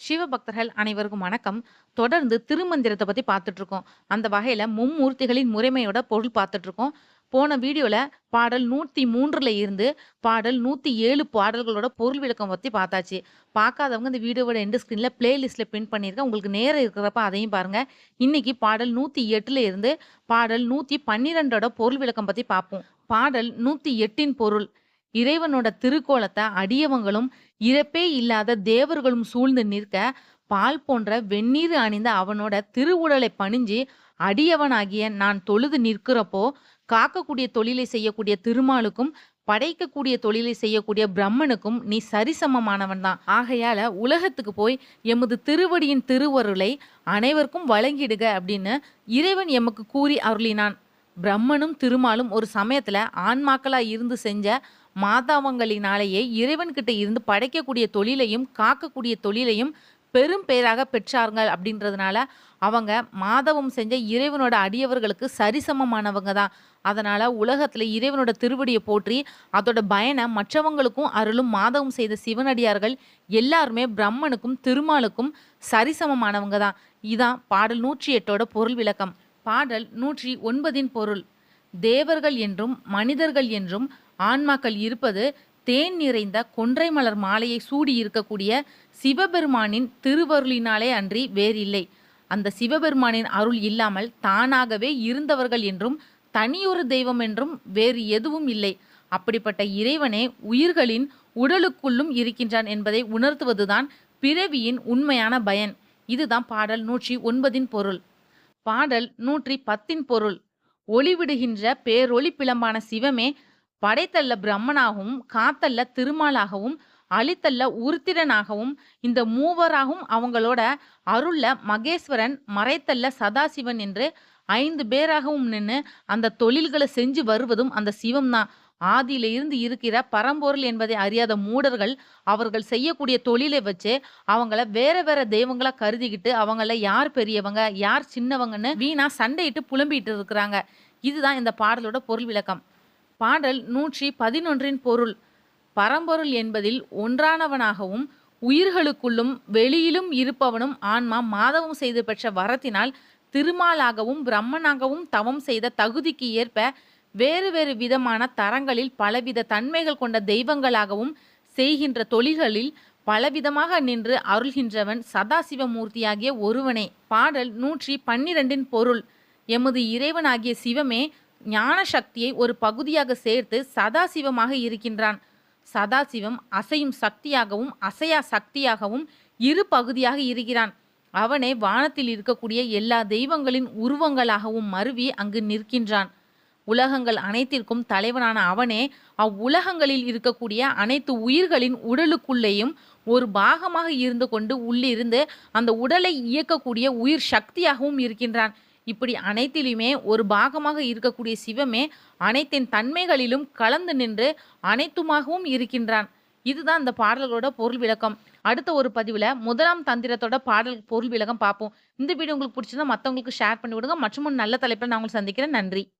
சிவபக்தர்கள் அனைவருக்கும் வணக்கம். தொடர்ந்து திருமந்திரத்தை பத்தி பார்த்துட்டு இருக்கோம். அந்த வகையில மும்மூர்த்திகளின் முறைமையோட பொருள் பார்த்துட்டு இருக்கோம். போன வீடியோல பாடல் 103ல இருந்து பாடல் 107 பாடல்களோட பொருள் விளக்கம் பத்தி பார்த்தாச்சு. பார்க்காதவங்க இந்த வீடியோவோட எண்டு ஸ்க்ரீன்ல பிளேலிஸ்ட்ல பின் பண்ணியிருக்கேன். உங்களுக்கு நேரம் இருக்கிறப்ப அதையும் பாருங்க. இன்னைக்கு பாடல் 108ல இருந்து பாடல் 112ஓட பொருள் விளக்கம் பத்தி பார்ப்போம். பாடல் 108ன் பொருள் இறைவனோட திருக்கோலத்தை அடியவங்களும், இறப்பே இல்லாத தேவர்களும் சூழ்ந்து நிற்க, பால் போன்ற வெந்நீர் அணிந்த அவனோட திருவுடலை பணிஞ்சு, அடியவனாகிய நான் தொழுது நிற்கிறப்போ, காக்கக்கூடிய தொழிலை செய்யக்கூடிய திருமாலுக்கும், படைக்கக்கூடிய தொழிலை செய்யக்கூடிய பிரம்மனுக்கும் நீ சரிசமமானவன் தான். ஆகையால உலகத்துக்கு போய் எமது திருவடியின் திருவருளை அனைவருக்கும் வழங்கிடுக அப்படின்னு இறைவன் எமக்கு கூறி அருளினான். பிரம்மனும் திருமாலும் ஒரு சமயத்துல ஆன்மாக்களா இருந்து செஞ்ச மாதவங்களினாலேயே இறைவன்கிட்ட இருந்து படைக்கக்கூடிய தொழிலையும், காக்கக்கூடிய தொழிலையும் பெரும் பேறாக பெற்றார்கள் அப்படின்றதுனால, அவங்க மாதவம் செஞ்ச இறைவனோட அடியவர்களுக்கு சரிசமமானவங்க தான். அதனால் உலகத்தில் இறைவனோட திருவடியை போற்றி, அதோட பயனை மற்றவங்களுக்கும் அருளும் மாதவம் செய்த சிவனடியார்கள் எல்லாருமே பிரம்மனுக்கும், திருமாலுக்கும் சரிசமமானவங்க தான். இதான் பாடல் 108ஓட பொருள் விளக்கம். பாடல் 109ன் பொருள் தேவர்கள் என்றும், மனிதர்கள் என்றும் ஆன்மாக்கள் இருப்பது தேன் நிறைந்த கொன்றை மலர் மாலையை சூடி இருக்கக்கூடிய சிவபெருமானின் திருவருளினாலே அன்றி வேறில்லை. அந்த சிவபெருமானின் அருள் இல்லாமல் தானாகவே இருந்தவர்கள் என்றும், தனியொரு தெய்வம் என்றும் வேறு எதுவும் இல்லை. அப்படிப்பட்ட இறைவனே உயிர்களின் உடலுக்குள்ளும் இருக்கின்றான் என்பதை உணர்த்துவதுதான் பிறவியின் உண்மையான பயன். இதுதான் பாடல் 109ன் பொருள். பாடல் 110ன் பொருள் ஒளிவிடுகின்ற பேரொளி பிழம்பான சிவமே படைத்தல்ல பிரம்மனாகவும், காத்தல்ல திருமாலாகவும், அழித்தல்ல உருத்திரனாகவும், இந்த மூவராகவும் அவங்களோட அருள்ல மகேஸ்வரன், மறைத்தல்ல சதாசிவன் என்று ஐந்து பேராகவும் நின்று அந்த தொழில்களை செஞ்சு வருவதும் அந்த சிவம் தான். ஆதியில இருந்து இருக்கிற பரம்பொருள் என்பதை அறியாத மூடர்கள், அவர்கள் செய்யக்கூடிய தொழிலை வச்சு அவங்கள வேற வேற தெய்வங்களா கருதிக்கிட்டு, அவங்கள யார் பெரியவங்க, யார் சின்னவங்கன்னு வீணா சண்டையிட்டு புலம்பிட்டு இருக்கிறாங்க. இதுதான் இந்த பாடலோட பொருள் விளக்கம். பாடல் 111ன் பொருள் பரம்பொருள் என்பதில் ஒன்றானவனாகவும், உயிர்களுக்குள்ளும் வெளியிலும் இருப்பவனும் ஆன்மா மாதவம் செய்து பெற்ற வரத்தினால் திருமாலாகவும், பிரம்மனாகவும் தவம் செய்த தகுதிக்கு ஏற்ப வேறு வேறு விதமான தரங்களில் பலவித தன்மைகள் கொண்ட தெய்வங்களாகவும் செய்கின்ற தொழில்களில் பலவிதமாக நின்று அருள்கின்றவன் சதாசிவமூர்த்தியாகிய ஒருவனே. பாடல் 112ன் பொருள் எமது இறைவனாகிய சிவமே ஞான சக்தியை ஒரு பகுதியாக சேர்த்து சதாசிவமாக இருக்கின்றான். சதாசிவம் அசையும் சக்தியாகவும், அசையா சக்தியாகவும் இரு பகுதியாக இருக்கிறான். அவனே வானத்தில் இருக்கக்கூடிய எல்லா தெய்வங்களின் உருவங்களாகவும் மருவி அங்கு நிற்கின்றான். உலகங்கள் அனைத்திற்கும் தலைவனான அவனே அவ்வுலகங்களில் இருக்கக்கூடிய அனைத்து உயிர்களின் உடலுக்குள்ளேயும் ஒரு பாகமாக இருந்து கொண்டு உள்ளிருந்து அந்த உடலை இயக்கக்கூடிய உயிர் சக்தியாகவும் இருக்கின்றான். இப்படி அனைத்திலுமே ஒரு பாகமாக இருக்கக்கூடிய சிவமே அனைத்தின் தன்மைகளிலும் கலந்து நின்று அனைத்துமாகவும் இருக்கின்றான். இதுதான் இந்த பாடல்களோட பொருள் விளக்கம். அடுத்த ஒரு பதிவுல முதலாம் தந்திரத்தோட பாடல் பொருள் விளக்கம் பார்ப்போம். இந்த வீடியோ உங்களுக்கு பிடிச்சிருந்தா மத்தவங்களுக்கு ஷேர் பண்ணி விடுங்க. மற்றும் ஒரு நல்ல தலைப்பில் நான் உங்களுக்கு சந்திக்கிறேன். நன்றி.